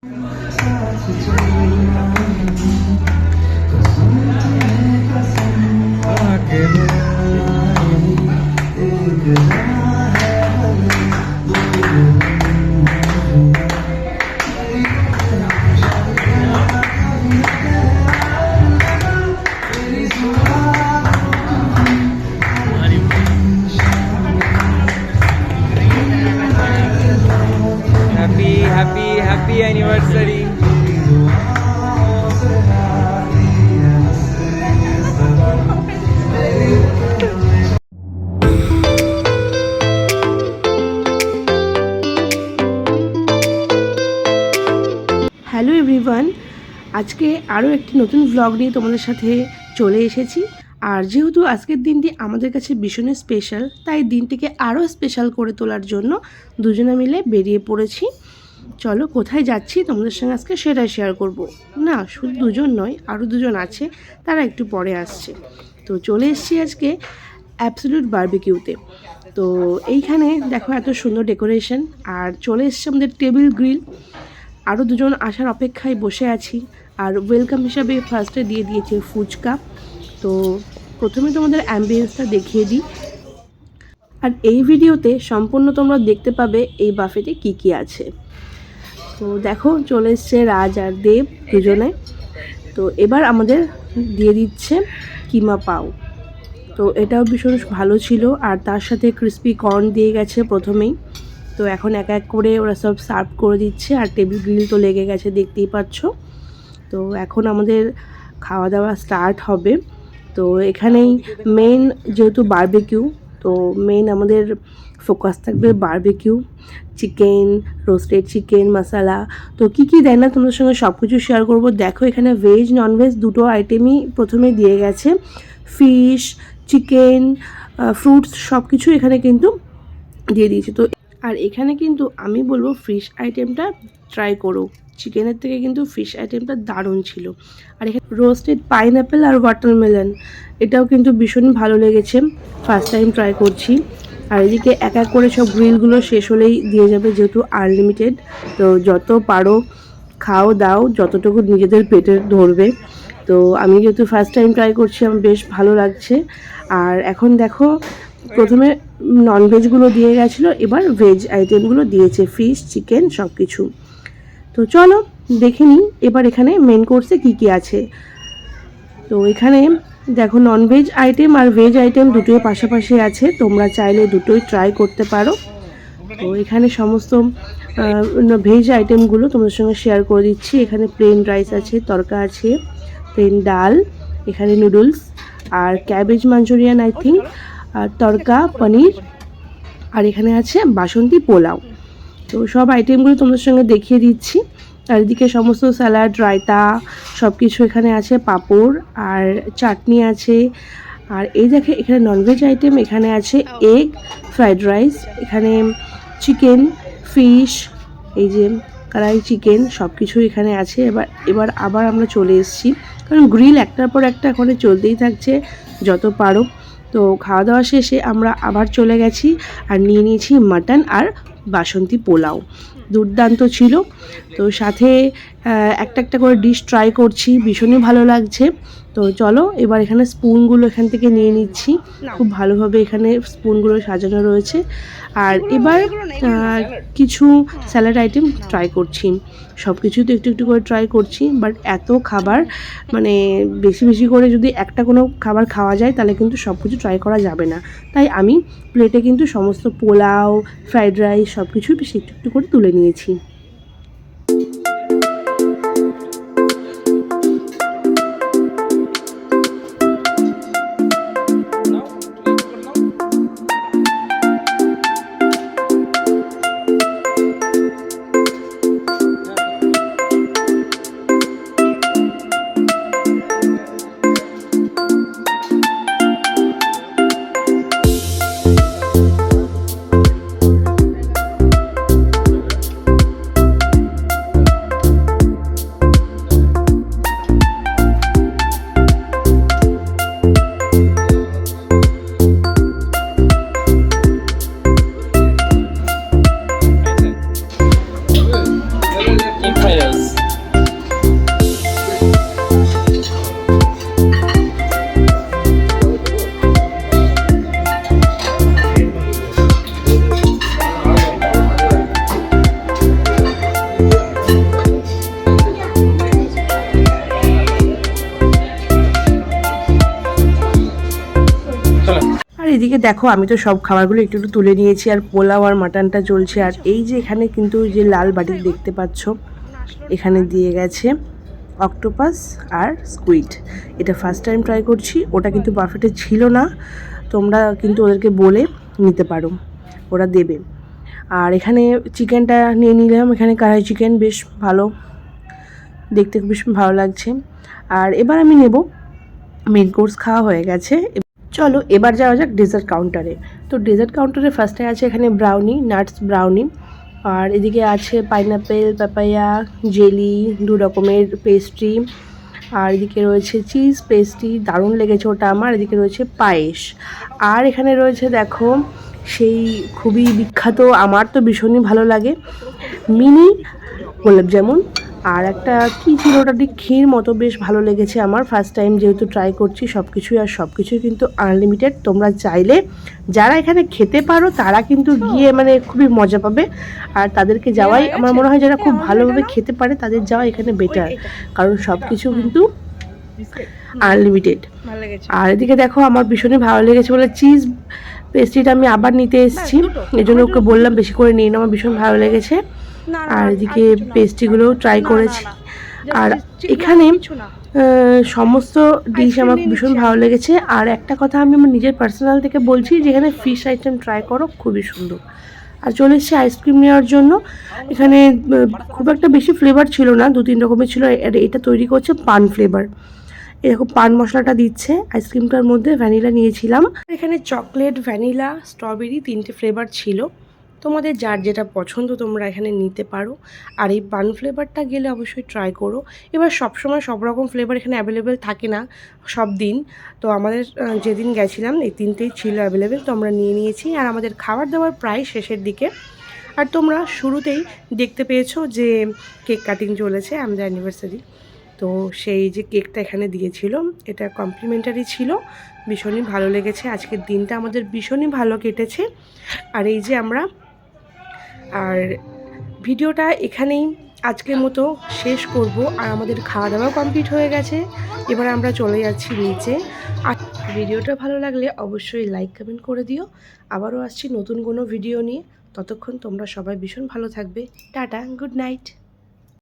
Such a dream. Anniversary hello everyone আজকে আরও একটি নতুন ভ্লগ নিয়ে তোমাদের সাথে চলে এসেছি। আর যেহেতু আজকের দিনটি আমাদের কাছে ভীষণই স্পেশাল তাই দিনটিকে আরও স্পেশাল করে তোলার জন্য দুজনে মিলে বেরিয়ে পড়েছি। চলো, কোথায় যাচ্ছি? তোমাদের সঙ্গে আজকে সেটাই শেয়ার করব। না, শুধু দুজন নয় আরও দুজন আছে, তারা একটু পরে আসছে। তো চলে এসেছি আজকে অ্যাবসলিউট বারবিকিউতে তো এইখানে দেখো এত সুন্দর ডেকোরেশন আর চলে এসছে আমাদের টেবিল গ্রিল আরও দুজন আসার অপেক্ষায় বসে আছি, আর ওয়েলকাম হিসাবে ফার্স্টে দিয়ে দিয়েছে ফুচকা। তো প্রথমে তোমাদের অ্যাম্বিয়েন্সটা দেখিয়ে দিই। আর এই ভিডিওতে সম্পূর্ণ তোমরা দেখতে পাবে এই বাফেটে কি কি আছে। তো দেখো, চলে এসছে রাজ আর দেব দুজনে। তো এবার আমাদের দিয়ে দিচ্ছে কিমা পাও। তো এটাও ভীষণ ভালো ছিল, আর তার সাথে ক্রিস্পি কর্ন দিয়ে গেছে প্রথমেই। তো এখন এক এক করে ওরা সব সার্ভ করে দিচ্ছে, আর টেবিল গ্রিল তো লেগে গেছে, দেখতেই পাচ্ছ। তো এখন আমাদের খাওয়া দাওয়া স্টার্ট হবে। তো এখানেই মেন যেহেতু বারবিকিউ তো মেন আমাদের ফোকাস থাকবে barbecue chicken roasted chicken masala তো কী কী দেয় না তোমাদের সঙ্গে সব কিছু শেয়ার করব? দেখো এখানে ভেজ ননভেজ দুটো আইটেমই প্রথমে দিয়ে গেছে। ফিশ চিকেন ফ্রুটস সব কিছু এখানে কিন্তু দিয়ে দিয়েছে। তো আর এখানে কিন্তু আমি বলব ফিশ আইটেমটা ট্রাই করো। চিকেনের থেকে কিন্তু ফিশ আইটেমটা দারুণ ছিল। আর এখানে রোস্টেড পাইনঅ্যাপেল আর ওয়াটারমেলন এটাও কিন্তু ভীষণ ভালো লেগেছে। ফার্স্ট টাইম ট্রাই করছি। আর এদিকে এক এক করে সব গ্রিলগুলো শেষ হলেই দিয়ে যাবে যেহেতু আনলিমিটেড তো যত পারো খাও, দাও, যতটুকু নিজেদের পেটে ধরবে। তো আমি যেহেতু ফার্স্ট টাইম ট্রাই করছি, আমার বেশ ভালো লাগছে। আর এখন দেখো, প্রথমে ননভেজগুলো দিয়ে গেছিল, এবার ভেজ আইটেমগুলো দিয়েছে ফিশ চিকেন সব কিছু তো চলো, দেখে নিই এবার এখানে মেন কোর্সে কি কি আছে। তো এখানে দেখো ননভেজ আইটেম আর ভেজ আইটেম দুটোই পাশাপাশি আছে, তোমরা চাইলে দুটোই ট্রাই করতে পারো। তো এখানে সমস্ত ভেজ আইটেমগুলো তোমাদের সঙ্গে শেয়ার করে দিচ্ছি। এখানে প্লেন রাইস আছে, তরকা আছে প্লেন ডাল, এখানে নুডলস আর ক্যাবেজ মাঞ্চুরিয়ান আই থিঙ্ক আর তরকা, পনির, আর এখানে আছে বাসন্তী পোলাও। তো সব আইটেমগুলো তোমাদের সঙ্গে দেখিয়ে দিচ্ছি। আর এদিকে সমস্ত স্যালাড রায়তা সব কিছু এখানে আছে, পাঁপড় আর চাটনি আছে। আর এই দেখে এখানে ননভেজ আইটেম এখানে আছে এগ ফ্রাইড রাইস এখানে চিকেন ফিশ এই যে কড়াই চিকেন সব কিছু এখানে আছে। এবার এবার আবার আমরা চলে এসেছি। কারণ গ্রিল একটার পর একটা এখানে চলতেই থাকছে, যত পারো। তো খাওয়া দাওয়া শেষে আমরা আবার চলে গেছি আর নিয়ে নিয়েছি মাটন আর বাসন্তী পোলাও। দুর্দান্ত ছিল। তো সাথে একটা একটা করে ডিশ ট্রাই করছি। ভীষণই ভালো লাগছে। তো চলো এবার এখানে স্পুনগুলো এখান থেকে নিয়ে নিচ্ছি। খুব ভালোভাবে এখানে স্পুনগুলো সাজানো রয়েছে। আর এবার কিছু স্যালাড আইটেম ট্রাই করছি। সব কিছু তো একটু একটু করে ট্রাই করছি বাট এত খাবার মানে বেশি বেশি করে যদি একটা কোনো খাবার খাওয়া যায় তাহলে কিন্তু সব কিছু ট্রাই করা যাবে না। তাই আমি প্লেটে কিন্তু সমস্ত পোলাও ফ্রাইড রাইস সব কিছুই বেশি একটু একটু করে তুলে নিয়েছি। এদিকে দেখো, আমি তো সব খাবারগুলো একটু একটু তুলে নিয়েছি, আর পোলাও আর মাটনটা চলছে। আর এই যে এখানে কিন্তু যে লাল বাটি দেখতে পাচ্ছ, এখানে দিয়ে গেছে অক্টোপাস আর স্কুইড। এটা ফার্স্ট টাইম ট্রাই করছি, ওটা কিন্তু বাফেটে ছিল না, তোমরা কিন্তু ওদেরকে বলে নিতে পারো, ওরা দেবে। আর এখানে চিকেনটা নিয়ে নিলাম, এখানে কড়াই চিকেন বেশ ভালো, দেখতে বেশ ভালো লাগছে। আর এবার আমি নেব মেন কোর্স খাওয়া হয়ে গেছে। চলো এবার যাওয়া যাক ডেজার্ট কাউন্টারে তো ডেজার্ট কাউন্টারে ফার্স্টে আছে এখানে ব্রাউনি নাটস ব্রাউনি আর এদিকে আছে পাইনাপেল পাপায়া জেলি দু রকমের পেস্ট্রি আর এদিকে রয়েছে চিজ পেস্ট্রি দারুণ লেগেছে ওটা আমার। এদিকে রয়েছে পায়েস। আর এখানে রয়েছে দেখো সেই খুবই বিখ্যাত, আমার তো ভীষণই ভালো লাগে, মিনি গোলাপ জামুন আর একটা কী ছিল? ওটা ঠিক ক্ষীর মতো বেশ ভালো লেগেছে আমার। ফার্স্ট টাইম যেহেতু ট্রাই করছি সব কিছুই আর সব কিছুই কিন্তু আনলিমিটেড তোমরা চাইলে যারা এখানে খেতে পারো তারা কিন্তু গিয়ে মানে খুবই মজা পাবে। আর তাদেরকে যাওয়াই আমার মনে হয় যারা খুব ভালোভাবে খেতে পারে তাদের যাওয়া এখানে বেটার কারণ সব কিছু কিন্তু আনলিমিটেড আর এদিকে দেখো আমার ভীষণই ভালো লেগেছে বলে চিজ পেস্ট্রিটা আমি আবার নিতে এসেছি। এই জন্য ওকে বললাম বেশি করে নিয়ে আমার ভীষণ ভালো লেগেছে। আর এদিকে পেস্ট্রিগুলোও ট্রাই করেছি। আর এখানে সমস্ত ডিশ আমার ভীষণ ভালো লেগেছে। আর একটা কথা আমি আমার নিজের পার্সোনাল থেকে বলছি যেখানে ফিশ আইটেম ট্রাই করো খুবই সুন্দর। আর চলে এসেছি আইসক্রিম নেওয়ার জন্য। এখানে খুব একটা বেশি ফ্লেভার ছিল না দু তিন রকমের ছিল। আর এটা তৈরি করছে পান ফ্লেভার এরকম পান মশলাটা দিচ্ছে। আইসক্রিমটার মধ্যে ভ্যানিলা নিয়েছিলাম। এখানে চকলেট ভ্যানিলা স্ট্রবেরি তিনটে ফ্লেভার ছিল। তোমাদের যার যেটা পছন্দ তোমরা এখানে নিতে পারো। আর এই পান ফ্লেভারটা গেলে অবশ্যই ট্রাই করো। এবার সবসময় সব রকম ফ্লেভার এখানে অ্যাভেলেবেল থাকে না সব দিন। তো আমাদের যেদিন গেছিলাম, এই তিনটেই ছিল অ্যাভেলেবেল তো আমরা নিয়ে নিয়েছি। আর আমাদের খাবার দাবার প্রায় শেষের দিকে। আর তোমরা শুরুতেই দেখতে পেয়েছ যে কেক কাটিং চলেছে, আমাদের অ্যানিভার্সারি তো সেই যে কেকটা এখানে দিয়েছিল, এটা কমপ্লিমেন্টারি ছিল। ভীষণই ভালো লেগেছে। আজকের দিনটা আমাদের ভীষণই ভালো কেটেছে। আর এই যে আমরা আর ভিডিওটা এখানেই আজকের মতো শেষ করব। আর আমাদের খাওয়া দাওয়া কমপ্লিট হয়ে গেছে। এবার আমরা চলে যাচ্ছি নিচে। আর ভিডিওটা ভালো লাগলে অবশ্যই লাইক কমেন্ট করে দিও। আবারও আসছি নতুন কোনো ভিডিও নিয়ে। ততক্ষণ তোমরা সবাই ভীষণ ভালো থাকবে। Tata good night